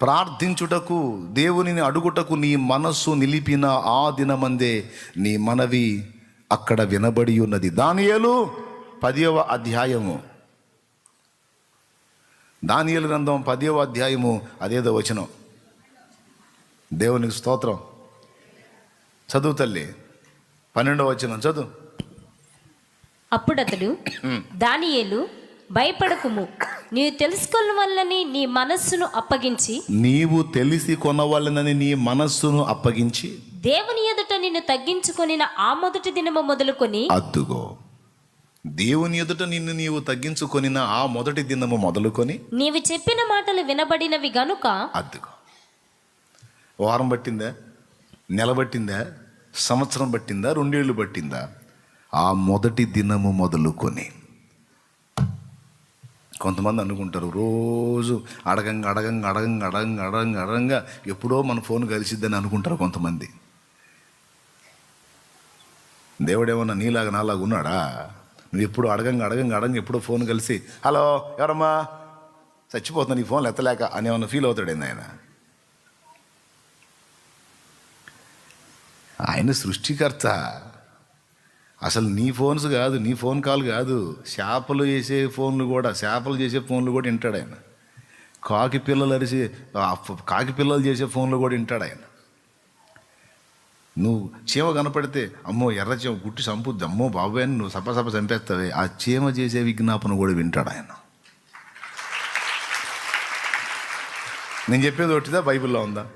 ప్రార్థించుటకు దేవునిని అడుగుటకు నీ మనస్సు నిలిపిన ఆ దినమందే నీ మనవి అక్కడ వినబడి ఉన్నది. దానియేలు పదివ అధ్యాయము. దానియేలు గ్రంథం పదివ అధ్యాయము అదేదో వచనం. దేవునికి స్తోత్రం. చదువు తల్లి పన్నెండవ వచనం చదువు. అప్పుడతడు దానియేలు భయపడకుము. నీవు తెలుసుకున్న వల్లని నీ మనస్సును అప్పగించి నీవు తెలిసి కొనవలనని నీ మనస్సును అప్పగించి దేవుని ఎదుట నిన్ను తగ్గించుకొనిన ఆ మొదటి దినము మొదలుకొని అద్దుగో దేవుని ఎదుట నిన్ను నీవు తగ్గించుకొనిన ఆ మొదటి దినము మొదలుకొని నీవు చెప్పిన మాటలు వినబడినవి గనుక అద్దుకో. వారం పట్టిందా? నెల పట్టిందా? సంవత్సరం పట్టిందా? రెండేళ్ళు పట్టిందా? ఆ మొదటి దినము మొదలుకొని. కొంతమంది అనుకుంటారు రోజు అడగంగా అడగంగా అడగంగా అడగంగా అడగంగా అడగంగా ఎప్పుడో మన ఫోన్ కలిసిద్దని అనుకుంటారు కొంతమంది. దేవుడేమన్నా నీలాగా నాలాగా ఉన్నాడా? నువ్వు ఎప్పుడు అడగంగా అడగంగా అడగంగా ఎప్పుడో ఫోన్ కలిసి హలో ఎవరమ్మా? చచ్చిపోతున్నా నీ ఫోన్లు ఎత్తలేక అని ఏమన్నా ఫీల్ అవుతాడండి ఆయన? ఆయన సృష్టికర్త. అసలు నీ ఫోన్స్ కాదు నీ ఫోన్ కాల్ కాదు. చేపలు చేసే ఫోన్లు కూడా చేపలు చేసే ఫోన్లు కూడా వింటాడు ఆయన. కాకి పిల్లలు అరిసి కాకి పిల్లలు చేసే ఫోన్లు కూడా వింటాడు ఆయన. నువ్వు చీమ కనపడితే అమ్మో ఎర్ర చీమ గుట్టి చంపుద్ది అమ్మో బాబాయ్ అని నువ్వు సప సప చంపేస్తావే. ఆ చీమ చేసే విజ్ఞాపన కూడా వింటాడు ఆయన. నేను చెప్పేది ఒకటిదా బైబిల్లో ఉందా?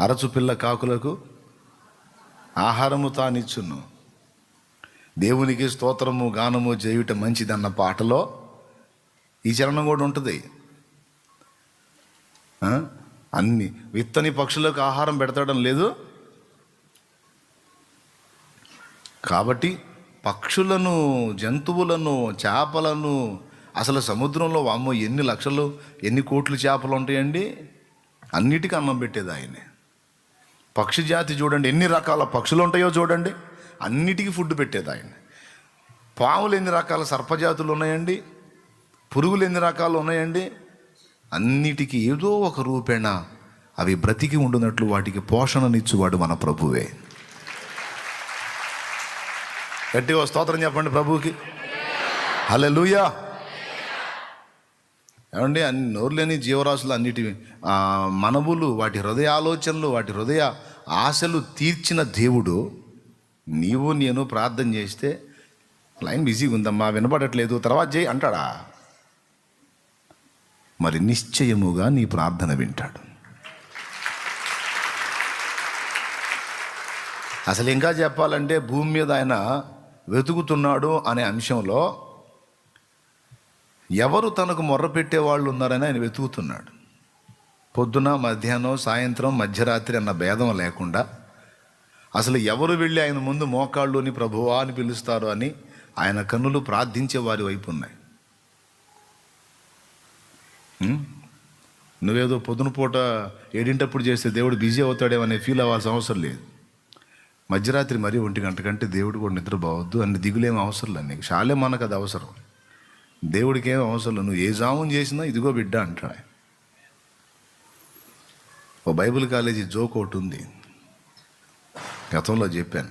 అరచు పిల్ల కాకులకు ఆహారము తానిచ్చును. దేవునికి స్తోత్రము గానము చేయుట మంచిదన్న పాటలో ఈ చరణం కూడా ఉంటుంది. అన్ని విత్తని పక్షులకు ఆహారం పెడతాడం లేదు. కాబట్టి పక్షులను జంతువులను చేపలను అసలు సముద్రంలో వామ్మో ఎన్ని లక్షలు ఎన్ని కోట్లు చేపలు ఉంటాయండి? అన్నిటికీ అన్నం పెట్టేది ఆయనే. పక్షి జాతి చూడండి ఎన్ని రకాల పక్షులు ఉంటాయో చూడండి. అన్నిటికీ ఫుడ్ పెట్టేది ఆయన. పాములు ఎన్ని రకాల సర్పజాతులు ఉన్నాయండి? పురుగులు ఎన్ని రకాలు ఉన్నాయండి? అన్నిటికీ ఏదో ఒక రూపేణ అవి బ్రతికి ఉండునట్లు వాటికి పోషణనిచ్చువాడు మన ప్రభువే. గట్టిగా స్తోత్రం చెప్పండి ప్రభువుకి. లూయా ఏమండి? అన్ని నోరులేని జీవరాశులు అన్నిటి మనవులు వాటి హృదయ ఆలోచనలు వాటి హృదయ ఆశలు తీర్చిన దేవుడు నీవు నేను ప్రార్థన చేస్తే లైన్ బిజీగా ఉందమ్మా వినపడట్లేదు తర్వాత చేయి అంటాడా? మరి నిశ్చయముగా నీ ప్రార్థన వింటాడు. అసలు ఇంకా చెప్పాలంటే భూమి మీద ఆయన వెతుకుతున్నాడు అనే అంశంలో ఎవరు తనకు మొర్ర పెట్టేవాళ్ళు ఉన్నారని ఆయన వెతుకుతున్నాడు. పొద్దున మధ్యాహ్నం సాయంత్రం మధ్యరాత్రి అన్న భేదం లేకుండా అసలు ఎవరు వెళ్ళి ఆయన ముందు మోకాళ్ళుని ప్రభువా అని పిలుస్తారు అని ఆయన కన్నులు ప్రార్థించే వారి వైపు ఉన్నాయి. నువ్వేదో పొద్దున పూట ఏడింటప్పుడు చేస్తే దేవుడు బిజీ అవుతాడేమో అనే ఫీల్ అవ్వాల్సిన అవసరం లేదు. మధ్యరాత్రి మరీ ఒంటి గంట కంటే దేవుడు కూడా నిద్ర బావద్దు అన్ని దిగులేం అవసరం లేదు నీకు. చాలే మనకు అది అవసరం. దేవుడికి ఏం అవసరం నువ్వు ఏ జామం చేసినా ఇదిగో బిడ్డ అంటాడు ఓ బైబిల్ కాలేజీ జోక్ ఒకటి ఉంది. గతంలో చెప్పాను.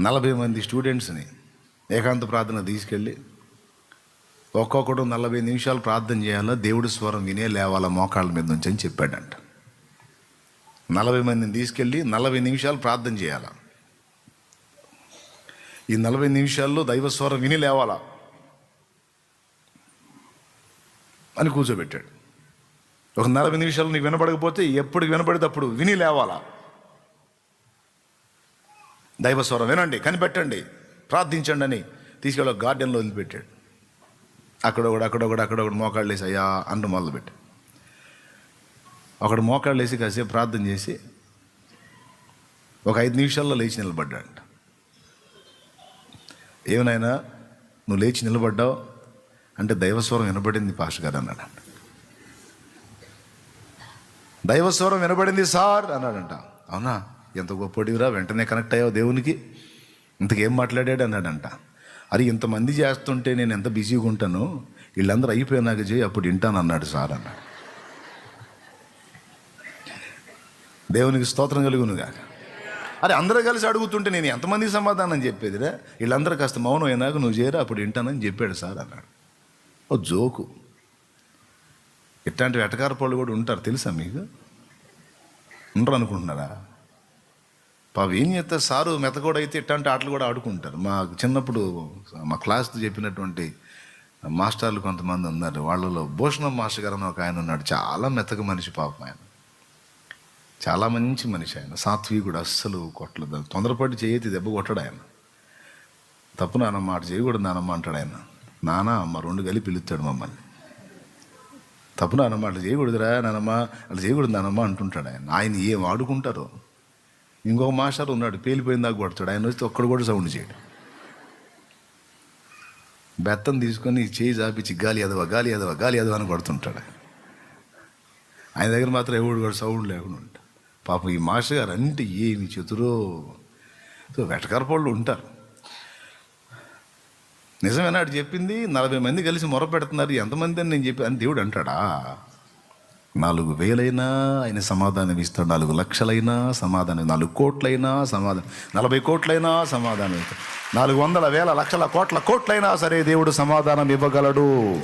నలభై మంది స్టూడెంట్స్ని ఏకాంత ప్రార్థన తీసుకెళ్ళి ఒక్కొక్కడు నలభై నిమిషాలు ప్రార్థన చేయాలా? దేవుడి స్వరం వినే లేవాలా మోకాళ్ళ మీద నుంచి అని చెప్పాడంట. నలభై మందిని తీసుకెళ్ళి నలభై నిమిషాలు ప్రార్థన చేయాలా? ఈ నలభై నిమిషాల్లో దైవ స్వరం విని లేవాలా? అని కూర్చోబెట్టాడు. ఒక నలభై నిమిషాలు నీకు వినపడకపోతే ఎప్పుడు వినపడితే అప్పుడు విని లేవాలా? దైవస్వరం వినండి కనిపెట్టండి ప్రార్థించండి అని తీసుకెళ్ళి ఒక గార్డెన్లో వదిలిపెట్టాడు. అక్కడ ఒకడు అక్కడ ఒకడు అక్కడ ఒకడు మోకాళ్ళు వేసి అయ్యా అంటూ మొదలుపెట్టాడు. ఒకడు మోకాళ్ళు వేసి కాసేపు ప్రార్థన చేసి ఒక ఐదు నిమిషాల్లో లేచి నిలబడ్డాడు ఏమనైనా నువ్వు లేచి నిలబడ్డావు అంటే దైవస్వరం వినబడింది పాష గారు అన్నాడు దైవస్వరం వినబడింది సార్ అన్నాడంట. అవునా? ఎంత గొప్పడివిరా వెంటనే కనెక్ట్ అయ్యావు దేవునికి. ఇంతకేం మాట్లాడాడు అన్నాడంట. అరే ఇంతమంది చేస్తుంటే నేను ఎంత బిజీగా ఉంటాను? వీళ్ళందరూ అయిపోయినాక చేయి అప్పుడు వింటాను అన్నాడు సార్ అన్నాడు. దేవునికి స్తోత్రం కలుగునుగాక అరే అందరూ కలిసి అడుగుతుంటే నేను ఎంతమందికి సమాధానం చెప్పేదిరా? వీళ్ళందరూ కాస్త మౌనం అయినాక నువ్వు చేయరా అప్పుడు వింటానని చెప్పాడు సార్ అన్నాడు. ఓ జోకు. ఇట్లాంటి వెటకార పళ్ళు కూడా ఉంటారు తెలుసా మీకు? ఉండరు అనుకుంటున్నారా పాపం ఏం చేస్తారు? సారు మెతకోడైతే అయితే ఇట్లాంటి ఆటలు కూడా ఆడుకుంటారు. మా చిన్నప్పుడు మా క్లాస్ చెప్పినటువంటి మాస్టర్లు కొంతమంది ఉన్నారు. వాళ్ళలో భూషణం మాస్టర్ గారు అని ఒక ఆయన ఉన్నాడు. చాలా మెతక మనిషి పాపం ఆయన. చాలా మంచి మనిషి ఆయన. సాత్వికుడు అస్సలు కొట్టలేదు. తొందరపడి చేయతి దెబ్బ కొట్టడు ఆయన. తప్పు నానమ్మ అటు చేయకూడదు నానమ్మ అంటాడు ఆయన. నానా అమ్మ రెండు కలిపి పిలుస్తాడు మమ్మల్ని. తప్పు నానమ్మ అట్లా చేయకూడదురా నానమ్మ అట్లా చేయకూడదు నానమ్మ అంటుంటాడు ఆయన. ఆయన ఏం ఆడుకుంటారో ఇంకొక మాస్టర్ ఉన్నాడు పేలిపోయిన దాకా కొడతాడు. ఆయన వస్తే ఒక్కడు కూడా సౌండ్ చేయడు. బెత్తం తీసుకొని చేయి చాపించి గాలి ఎదవ గాలి ఎదవ గాలి ఎదవ అని కొడుతుంటాడు ఆయన. దగ్గర మాత్రం ఎవడు కూడా సౌండ్ లేకుండా ఉంటాడు. పాపం ఈ మాస్టర్ గారు అంటే ఏమి చతురో. సో వెటకార పళ్ళు ఉంటారు. నిజమేనాడు చెప్పింది నలభై మంది కలిసి మొర పెడుతున్నారు ఎంతమంది అని నేను చెప్పి అని దేవుడు అంటాడా? నాలుగు వేలైనా ఆయన సమాధానం ఇస్తాడు నాలుగు లక్షలైనా సమాధానం నాలుగు కోట్లైనా సమాధానం నలభై కోట్లైనా సమాధానం ఇస్తాడు. నాలుగు వందల వేల లక్షల కోట్ల కోట్లైనా సరే దేవుడు సమాధానం ఇవ్వగలడు.